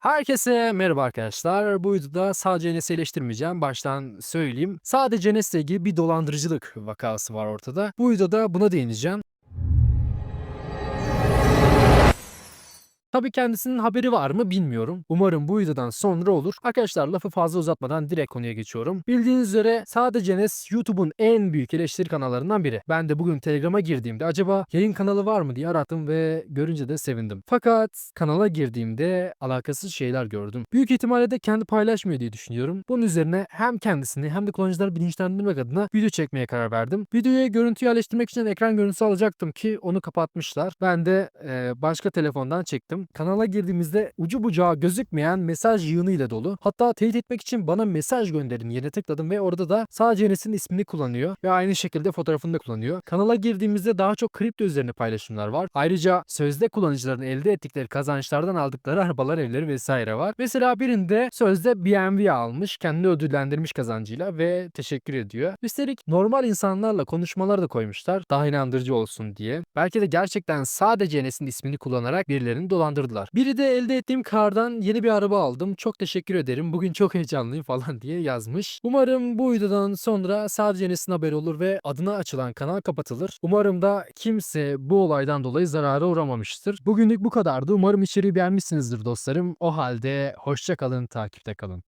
Herkese merhaba arkadaşlar. Bu videoda sadece Enes'i eleştirmeyeceğim. Baştan söyleyeyim. Sadece Enes'le ilgili bir dolandırıcılık vakası var ortada. Bu videoda buna değineceğim. Tabii kendisinin haberi var mı bilmiyorum. Umarım bu videodan sonra olur. Arkadaşlar lafı fazla uzatmadan direkt konuya geçiyorum. Bildiğiniz üzere sadece Enes YouTube'un en büyük eleştiri kanallarından biri. Ben de bugün Telegram'a girdiğimde acaba yayın kanalı var mı diye arattım ve görünce de sevindim. Fakat kanala girdiğimde alakasız şeyler gördüm. Büyük ihtimalle de kendi paylaşmıyor diye düşünüyorum. Bunun üzerine hem kendisini hem de kullanıcıları bilinçlendirmek adına video çekmeye karar verdim. Videoya görüntü yerleştirmek için ekran görüntüsü alacaktım ki onu kapatmışlar. Ben de e, başka telefondan çektim. Kanala girdiğimizde ucu bucağı gözükmeyen mesaj yığını ile dolu. Hatta teyit etmek için bana mesaj gönderin yerine tıkladım ve orada da sadece Enes'in ismini kullanıyor ve aynı şekilde fotoğrafını da kullanıyor. Kanala girdiğimizde daha çok kripto üzerine paylaşımlar var. Ayrıca sözde kullanıcıların elde ettikleri kazançlardan aldıkları arabalar, evleri vesaire var. Mesela birinde sözde BMW almış, kendini ödüllendirmiş kazancıyla ve teşekkür ediyor. Üstelik normal insanlarla konuşmalar da koymuşlar daha inandırıcı olsun diye. Belki de gerçekten sadece Enes'in ismini kullanarak birilerini dolandırdılar. Biri de elde ettiğim kardan yeni bir araba aldım. Çok teşekkür ederim. Bugün çok heyecanlıyım falan diye yazmış. Umarım bu videodan sonra sadece Enes'in haberi olur ve adına açılan kanal kapatılır. Umarım da kimse bu olaydan dolayı zarara uğramamıştır. Bugünlük bu kadardı. Umarım içeriği beğenmişsinizdir dostlarım. O halde hoşça kalın, takipte kalın.